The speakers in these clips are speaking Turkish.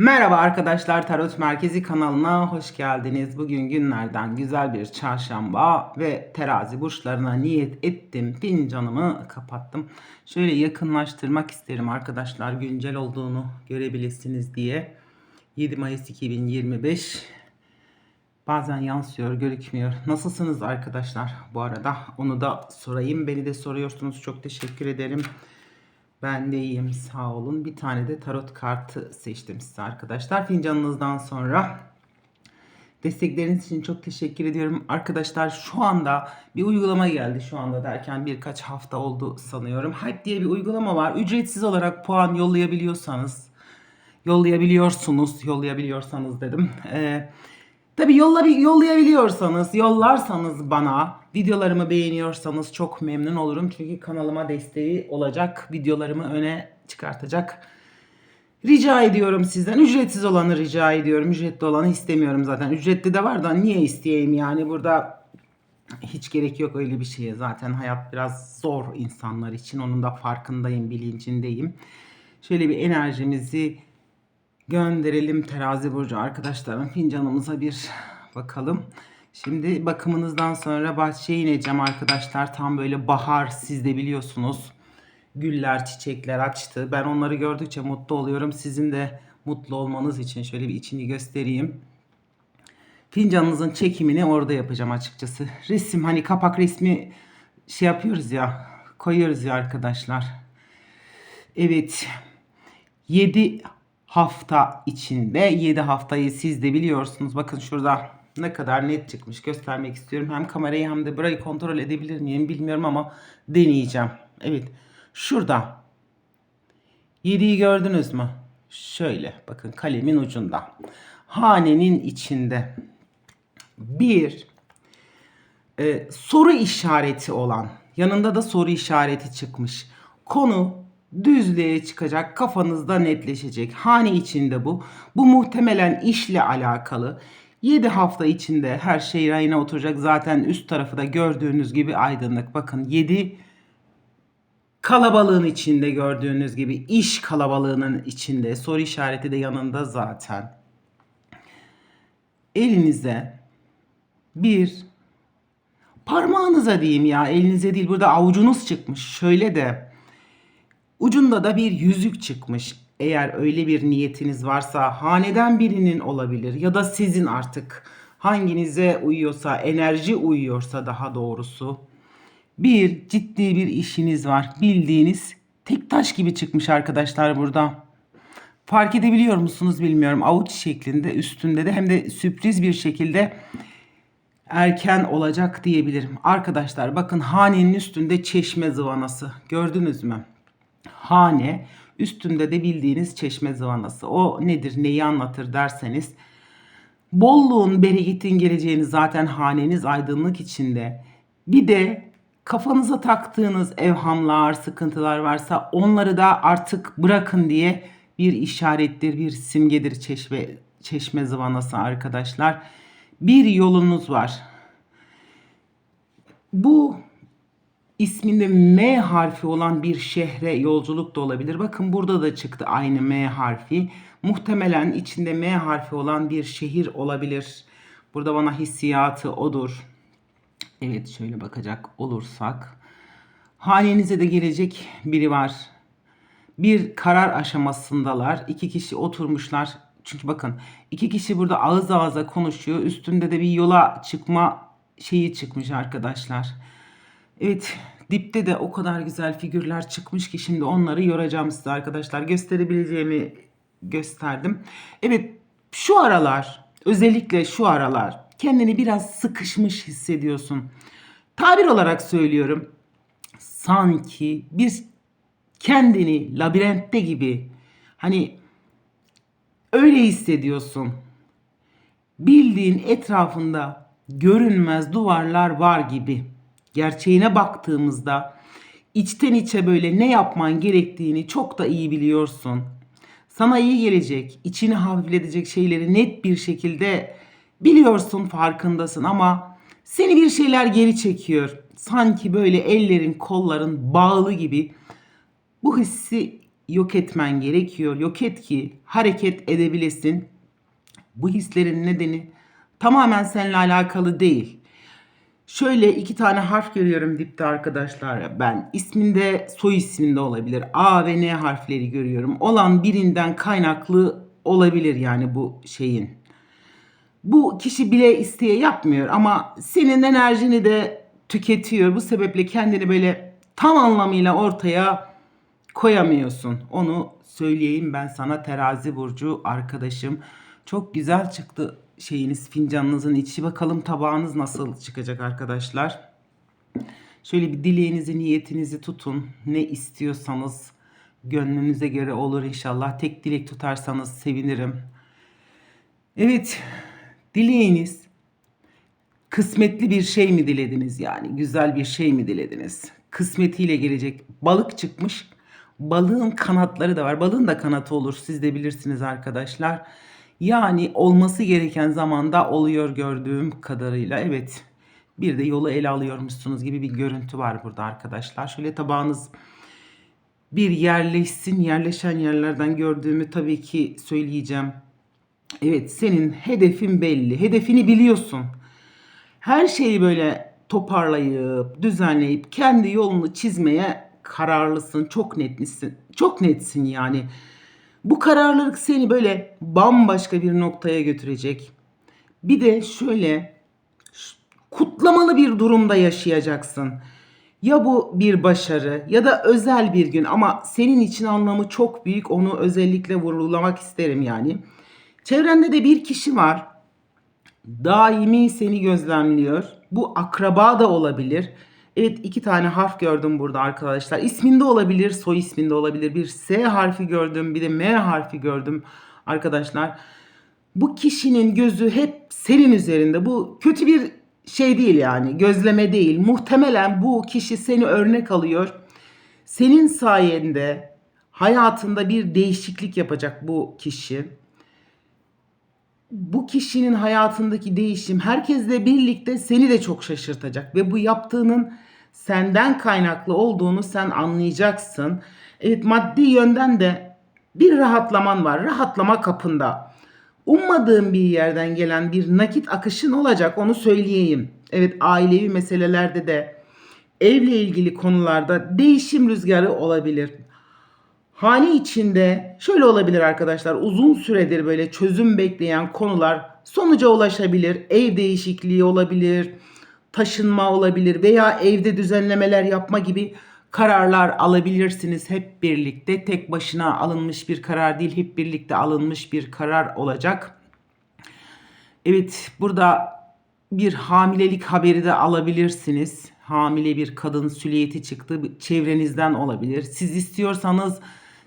Merhaba arkadaşlar Tarot Merkezi kanalına hoş geldiniz. Bugün günlerden güzel bir çarşamba ve terazi burçlarına niyet ettim. Fincanımı kapattım. Şöyle yakınlaştırmak isterim arkadaşlar güncel olduğunu görebilirsiniz diye. 7 Mayıs 2025 Bazen yansıyor, gözükmüyor. Nasılsınız arkadaşlar? Bu arada onu da sorayım. Beni de soruyorsunuz. Çok teşekkür ederim. Ben de iyiyim sağ olun. Bir tane de tarot kartı seçtim size arkadaşlar. Fincanınızdan sonra destekleriniz için çok teşekkür ediyorum. Arkadaşlar şu anda bir uygulama geldi şu anda derken birkaç hafta oldu sanıyorum. Hype diye bir uygulama var. Ücretsiz olarak puan yollayabiliyorsanız yollayabiliyorsunuz yollayabiliyorsanız dedim. Ee, Yolla, yollayabiliyorsanız, yollarsanız bana, videolarımı beğeniyorsanız çok memnun olurum. Çünkü kanalıma desteği olacak, videolarımı öne çıkartacak. Rica ediyorum sizden. Ücretsiz olanı rica ediyorum. Ücretli olanı istemiyorum zaten. Ücretli de var da niye isteyeyim yani burada hiç gerek yok öyle bir şeye. Zaten hayat biraz zor insanlar için. Onun da farkındayım, bilincindeyim. Şöyle bir enerjimizi gönderelim terazi burcu arkadaşlarım. Fincanımıza bir bakalım. Şimdi bakımınızdan sonra bahçeye ineceğim arkadaşlar. Tam böyle bahar siz de biliyorsunuz. Güller, çiçekler açtı. Ben onları gördükçe mutlu oluyorum. Sizin de mutlu olmanız için şöyle bir içini göstereyim. Fincanınızın çekimini orada yapacağım açıkçası. Resim hani kapak resmi şey yapıyoruz ya koyuyoruz ya arkadaşlar. Evet. 7 hafta içinde 7 haftayı siz de biliyorsunuz. Bakın şurada ne kadar net çıkmış göstermek istiyorum. Hem kamerayı hem de burayı kontrol edebilir miyim bilmiyorum ama deneyeceğim. Evet şurada 7'yi gördünüz mü? Şöyle bakın kalemin ucunda. Hanenin içinde bir e, soru işareti olan yanında da soru işareti çıkmış. Konu düzlüğe çıkacak, kafanızda netleşecek. Hane içinde bu. Bu muhtemelen işle alakalı. 7 hafta içinde her şey rayına oturacak. Zaten üst tarafı da gördüğünüz gibi aydınlık. Bakın 7 kalabalığın içinde gördüğünüz gibi iş kalabalığının içinde. Soru işareti de yanında zaten. Elinize bir parmağınıza diyeyim ya elinize değil burada avucunuz çıkmış. Şöyle de Ucunda da bir yüzük çıkmış. Eğer öyle bir niyetiniz varsa haneden birinin olabilir ya da sizin artık hanginize uyuyorsa, enerji uyuyorsa daha doğrusu. Bir ciddi bir işiniz var. Bildiğiniz tek taş gibi çıkmış arkadaşlar burada. Fark edebiliyor musunuz bilmiyorum. Avuç şeklinde üstünde de hem de sürpriz bir şekilde erken olacak diyebilirim. Arkadaşlar bakın hanenin üstünde çeşme zıvanası. Gördünüz mü? Hane üstünde de bildiğiniz çeşme zıvanası. O nedir neyi anlatır derseniz bolluğun bereketin geleceğini zaten haneniz aydınlık içinde. Bir de kafanıza taktığınız evhamlar, sıkıntılar varsa onları da artık bırakın diye bir işarettir, bir simgedir çeşme, çeşme zıvanası arkadaşlar. Bir yolunuz var. Bu isminde M harfi olan bir şehre yolculuk da olabilir. Bakın burada da çıktı aynı M harfi. Muhtemelen içinde M harfi olan bir şehir olabilir. Burada bana hissiyatı odur. Evet şöyle bakacak olursak. Hanenize de gelecek biri var. Bir karar aşamasındalar. İki kişi oturmuşlar. Çünkü bakın iki kişi burada ağız ağza konuşuyor. Üstünde de bir yola çıkma şeyi çıkmış arkadaşlar. Evet dipte de o kadar güzel figürler çıkmış ki şimdi onları yoracağım size arkadaşlar. Gösterebileceğimi gösterdim. Evet şu aralar özellikle şu aralar kendini biraz sıkışmış hissediyorsun. Tabir olarak söylüyorum. Sanki bir kendini labirentte gibi hani öyle hissediyorsun. Bildiğin etrafında görünmez duvarlar var gibi gerçeğine baktığımızda içten içe böyle ne yapman gerektiğini çok da iyi biliyorsun. Sana iyi gelecek, içini hafifletecek şeyleri net bir şekilde biliyorsun, farkındasın ama seni bir şeyler geri çekiyor. Sanki böyle ellerin, kolların bağlı gibi. Bu hissi yok etmen gerekiyor. Yok et ki hareket edebilesin. Bu hislerin nedeni tamamen seninle alakalı değil. Şöyle iki tane harf görüyorum dipte arkadaşlar. Ben isminde soy isminde olabilir. A ve N harfleri görüyorum. Olan birinden kaynaklı olabilir yani bu şeyin. Bu kişi bile isteye yapmıyor ama senin enerjini de tüketiyor. Bu sebeple kendini böyle tam anlamıyla ortaya koyamıyorsun. Onu söyleyeyim ben sana terazi burcu arkadaşım. Çok güzel çıktı şeyiniz fincanınızın içi. Bakalım tabağınız nasıl çıkacak arkadaşlar. Şöyle bir dileğinizi, niyetinizi tutun. Ne istiyorsanız gönlünüze göre olur inşallah. Tek dilek tutarsanız sevinirim. Evet, dileğiniz kısmetli bir şey mi dilediniz yani? Güzel bir şey mi dilediniz? Kısmetiyle gelecek. Balık çıkmış. Balığın kanatları da var. Balığın da kanatı olur. Siz de bilirsiniz arkadaşlar. Yani olması gereken zamanda oluyor gördüğüm kadarıyla. Evet. Bir de yolu ele alıyormuşsunuz gibi bir görüntü var burada arkadaşlar. Şöyle tabağınız bir yerleşsin. Yerleşen yerlerden gördüğümü tabii ki söyleyeceğim. Evet senin hedefin belli. Hedefini biliyorsun. Her şeyi böyle toparlayıp, düzenleyip kendi yolunu çizmeye kararlısın. Çok netsin. Çok netsin yani. Bu kararlılık seni böyle bambaşka bir noktaya götürecek. Bir de şöyle kutlamalı bir durumda yaşayacaksın. Ya bu bir başarı ya da özel bir gün ama senin için anlamı çok büyük. Onu özellikle vurgulamak isterim yani. Çevrende de bir kişi var. Daimi seni gözlemliyor. Bu akraba da olabilir. Evet iki tane harf gördüm burada arkadaşlar. İsminde olabilir, soy isminde olabilir. Bir S harfi gördüm, bir de M harfi gördüm arkadaşlar. Bu kişinin gözü hep senin üzerinde. Bu kötü bir şey değil yani. Gözleme değil. Muhtemelen bu kişi seni örnek alıyor. Senin sayende hayatında bir değişiklik yapacak bu kişi bu kişinin hayatındaki değişim herkesle birlikte seni de çok şaşırtacak ve bu yaptığının senden kaynaklı olduğunu sen anlayacaksın. Evet maddi yönden de bir rahatlaman var. Rahatlama kapında. Ummadığın bir yerden gelen bir nakit akışın olacak onu söyleyeyim. Evet ailevi meselelerde de evle ilgili konularda değişim rüzgarı olabilir. Hane içinde şöyle olabilir arkadaşlar. Uzun süredir böyle çözüm bekleyen konular sonuca ulaşabilir. Ev değişikliği olabilir, taşınma olabilir veya evde düzenlemeler yapma gibi kararlar alabilirsiniz hep birlikte. Tek başına alınmış bir karar değil, hep birlikte alınmış bir karar olacak. Evet, burada bir hamilelik haberi de alabilirsiniz. Hamile bir kadın süliyeti çıktı. Çevrenizden olabilir. Siz istiyorsanız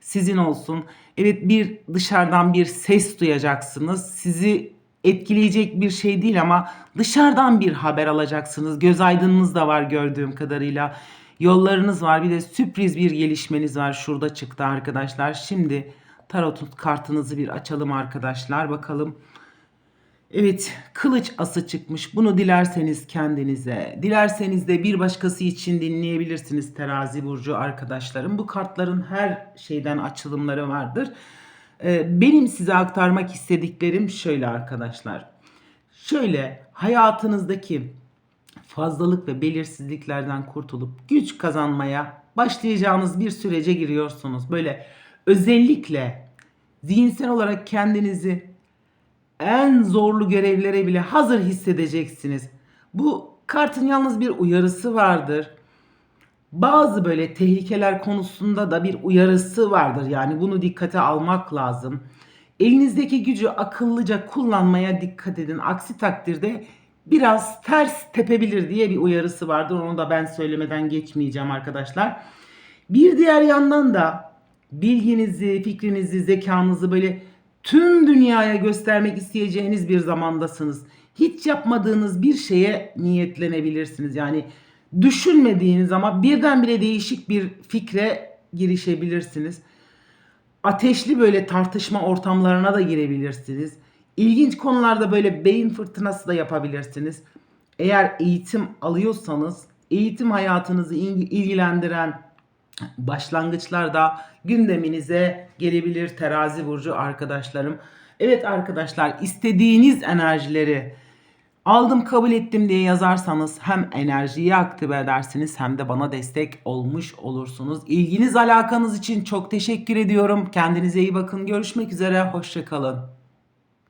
sizin olsun. Evet bir dışarıdan bir ses duyacaksınız. Sizi etkileyecek bir şey değil ama dışarıdan bir haber alacaksınız. Göz aydınınız da var gördüğüm kadarıyla. Yollarınız var. Bir de sürpriz bir gelişmeniz var. Şurada çıktı arkadaşlar. Şimdi tarot kartınızı bir açalım arkadaşlar. Bakalım. Evet, kılıç ası çıkmış. Bunu dilerseniz kendinize, dilerseniz de bir başkası için dinleyebilirsiniz terazi burcu arkadaşlarım. Bu kartların her şeyden açılımları vardır. Ee, benim size aktarmak istediklerim şöyle arkadaşlar. Şöyle hayatınızdaki fazlalık ve belirsizliklerden kurtulup güç kazanmaya başlayacağınız bir sürece giriyorsunuz. Böyle özellikle zihinsel olarak kendinizi en zorlu görevlere bile hazır hissedeceksiniz. Bu kartın yalnız bir uyarısı vardır. Bazı böyle tehlikeler konusunda da bir uyarısı vardır. Yani bunu dikkate almak lazım. Elinizdeki gücü akıllıca kullanmaya dikkat edin. Aksi takdirde biraz ters tepebilir diye bir uyarısı vardır. Onu da ben söylemeden geçmeyeceğim arkadaşlar. Bir diğer yandan da bilginizi, fikrinizi, zekanızı böyle tüm dünyaya göstermek isteyeceğiniz bir zamandasınız. Hiç yapmadığınız bir şeye niyetlenebilirsiniz. Yani düşünmediğiniz ama birdenbire değişik bir fikre girişebilirsiniz. Ateşli böyle tartışma ortamlarına da girebilirsiniz. İlginç konularda böyle beyin fırtınası da yapabilirsiniz. Eğer eğitim alıyorsanız eğitim hayatınızı ilgilendiren başlangıçlarda gündeminize gelebilir terazi burcu arkadaşlarım. Evet arkadaşlar istediğiniz enerjileri aldım kabul ettim diye yazarsanız hem enerjiyi aktive edersiniz hem de bana destek olmuş olursunuz. İlginiz alakanız için çok teşekkür ediyorum. Kendinize iyi bakın. Görüşmek üzere. Hoşçakalın.